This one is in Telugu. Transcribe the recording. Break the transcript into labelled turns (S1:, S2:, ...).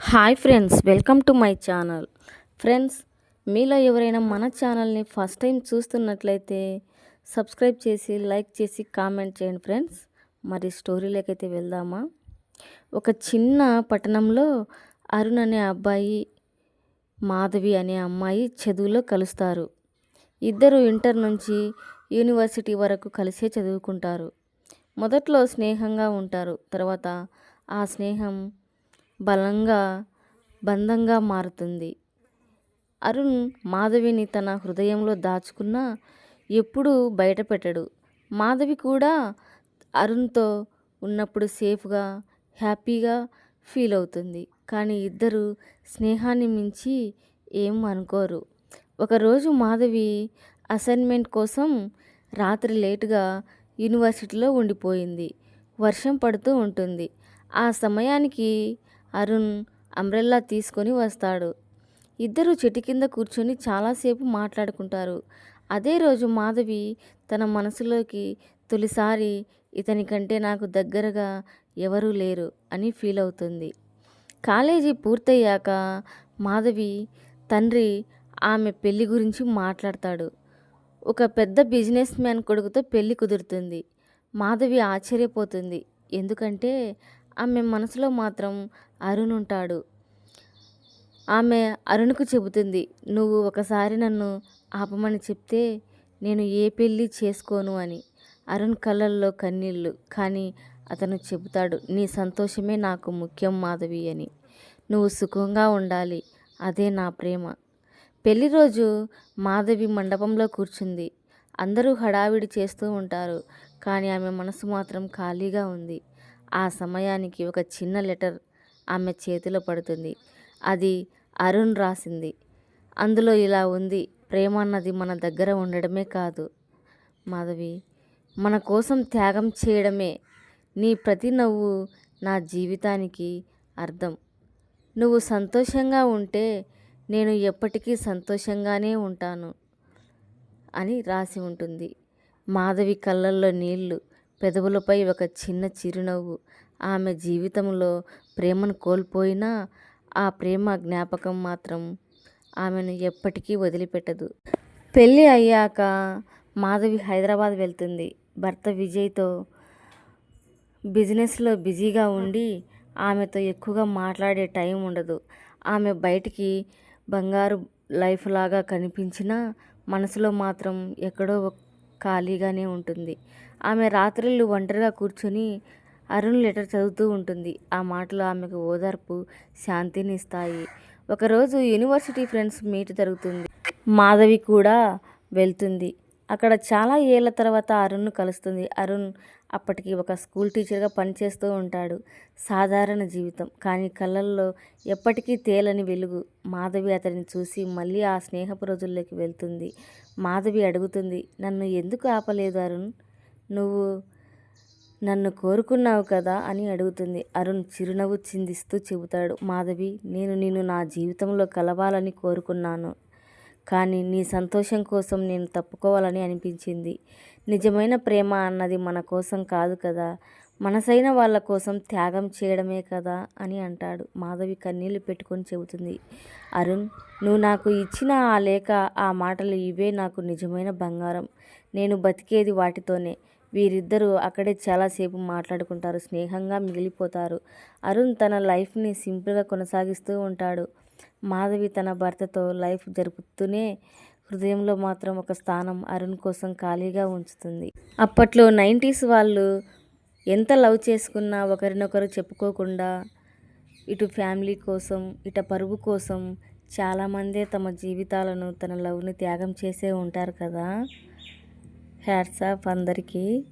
S1: Hi friends welcome to my channel. Friends మీలో ఎవరైనా మన ఛానల్ని ఫస్ట్ టైం చూస్తున్నట్లయితే సబ్స్క్రైబ్ చేసి లైక్ చేసి కామెంట్ చేయండి ఫ్రెండ్స్. మరి స్టోరీలోకైతే వెళ్దామా? ఒక చిన్న పట్టణంలో అరుణ్ అనే అబ్బాయి మాధవి అనే అమ్మాయి చదువులో కలుస్తారు. ఇద్దరు ఇంటర్ నుంచి యూనివర్సిటీ వరకు కలిసే చదువుకుంటారు. మొదట్లో స్నేహంగా ఉంటారు. తర్వాత ఆ స్నేహం బలంగా బంధంగా మారుతుంది. అరుణ్ మాధవిని తన హృదయంలో దాచుకున్న ఎప్పుడూ బయట పెట్టడు మాధవి కూడా అరుణ్తో ఉన్నప్పుడు సేఫ్గా హ్యాపీగా ఫీల్ అవుతుంది. కానీ ఇద్దరు స్నేహాన్ని మించి ఏం అనుకోరు. ఒకరోజు మాధవి అసైన్మెంట్ కోసం రాత్రి లేటుగా యూనివర్సిటీలో ఉండిపోయింది. వర్షం పడుతూ ఉంటుంది. ఆ సమయానికి అరుణ్ అంబ్రెల్లా తీసుకొని వస్తాడు. ఇద్దరు చెట్టు కింద కూర్చొని చాలాసేపు మాట్లాడుకుంటారు. అదే రోజు మాధవి తన మనసులోకి తొలిసారి ఇతని కంటే నాకు దగ్గరగా ఎవరూ లేరు అని ఫీల్ అవుతుంది. కాలేజీ పూర్తయ్యాక మాధవి తండ్రి ఆమె పెళ్ళి గురించి మాట్లాడతాడు. ఒక పెద్ద బిజినెస్ మ్యాన్ కొడుకుతో పెళ్ళి కుదురుతుంది. మాధవి ఆశ్చర్యపోతుంది. ఎందుకంటే ఆమె మనసులో మాత్రం అరుణ్ ఉంటాడు ఆమె అరుణ్కు చెబుతుంది నువ్వు ఒకసారి నన్ను ఆపమని చెప్తే నేను ఏ పెళ్ళి చేసుకోను అని. అరుణ్ కళ్ళల్లో కన్నీళ్ళు కానీ అతను చెబుతాడు నీ సంతోషమే నాకు ముఖ్యం మాధవి అని. నువ్వు సుఖంగా ఉండాలి అదే నా ప్రేమ. పెళ్ళి రోజు మాధవి మండపంలో కూర్చుంది. అందరూ హడావిడి చేస్తూ ఉంటారు కానీ ఆమె మనసు మాత్రం ఖాళీగా ఉంది. ఆ సమయానికి ఒక చిన్న లెటర్ ఆమె చేతిలో పడుతుంది. అది అరుణ్ రాసింది. అందులో ఇలా ఉంది ప్రేమ అన్నది మన దగ్గర ఉండడమే కాదు మాధవి. మన కోసం త్యాగం చేయడమే. నీ ప్రతి నవ్వు నా జీవితానికి అర్థం. నువ్వు సంతోషంగా ఉంటే నేను ఎప్పటికీ సంతోషంగానే ఉంటాను అని రాసి ఉంటుంది. మాధవి కళ్ళల్లో నీళ్ళు పెదవులపై ఒక చిన్న చిరునవ్వు. ఆమె జీవితంలో ప్రేమను కోల్పోయినా ఆ ప్రేమ జ్ఞాపకం మాత్రం ఆమెను ఎప్పటికీ వదిలిపెట్టదు. పెళ్ళి అయ్యాక మాధవి హైదరాబాద్ వెళ్తుంది. భర్త విజయ్తో బిజినెస్లో బిజీగా ఉండి ఆమెతో ఎక్కువగా మాట్లాడే టైం ఉండదు. ఆమె బయటికి బంగారు లైఫ్ లాగా కనిపించినా మనసులో మాత్రం ఎక్కడో ఖాళీగానే ఉంటుంది. ఆమె రాత్రులు ఒంటరిగా కూర్చొని అరుణ్ లెటర్ చదువుతూ ఉంటుంది. ఆ మాటలు ఆమెకు ఓదార్పు శాంతిని ఇస్తాయి ఒకరోజు యూనివర్సిటీ ఫ్రెండ్స్ మీట్ జరుగుతుంది. మాధవి కూడా వెళ్తుంది. అక్కడ చాలా ఏళ్ళ తర్వాత అరుణ్ను కలుస్తుంది. అరుణ్ అప్పటికి ఒక స్కూల్ టీచర్గా పనిచేస్తూ ఉంటాడు. సాధారణ జీవితం. కానీ కళ్ళల్లో ఎప్పటికీ తేలని వెలుగు. మాధవి అతడిని చూసి మళ్ళీ ఆ స్నేహపు రోజుల్లోకి వెళ్తుంది. మాధవి అడుగుతుంది నన్ను ఎందుకు ఆపలేదు అరుణ్? నువ్వు నన్ను కోరుకున్నావు కదా అని అడుగుతుంది. అరుణ్ చిరునవ్వు చిందిస్తూ చెబుతాడు మాధవి నేను నిన్ను నా జీవితంలో కలవాలని కోరుకున్నాను. కానీ నీ సంతోషం కోసం నేను తప్పుకోవాలని అనిపించింది. నిజమైన ప్రేమ అన్నది మన కోసం కాదు కదా. మనసైన వాళ్ళ కోసం త్యాగం చేయడమే కదా అని అంటాడు మాధవి కన్నీళ్ళు పెట్టుకొని చెబుతుంది. అరుణ్ నువ్వు నాకు ఇచ్చిన ఆ లేఖ ఆ మాటలు ఇవే నాకు నిజమైన బంగారం. నేను బతికేది వాటితోనే. వీరిద్దరూ అక్కడే చాలాసేపు మాట్లాడుకుంటారు స్నేహంగా మిగిలిపోతారు. అరుణ్ తన లైఫ్ని సింపుల్గా కొనసాగిస్తూ ఉంటాడు. మాధవి తన భర్తతో లైఫ్ జరుపుతూనే హృదయంలో మాత్రం ఒక స్థానం అరుణ్ కోసం ఖాళీగా ఉంచుతుంది. అప్పట్లో నైంటీస్ వాళ్ళు ఎంత లవ్ చేసుకున్నా ఒకరినొకరు చెప్పుకోకుండా ఇటు ఫ్యామిలీ కోసం ఇటు పరుగు కోసం చాలామందే తమ జీవితాలను తన లవ్ని త్యాగం చేసే ఉంటారు కదా. హ్యాట్సాప్ అందరికీ.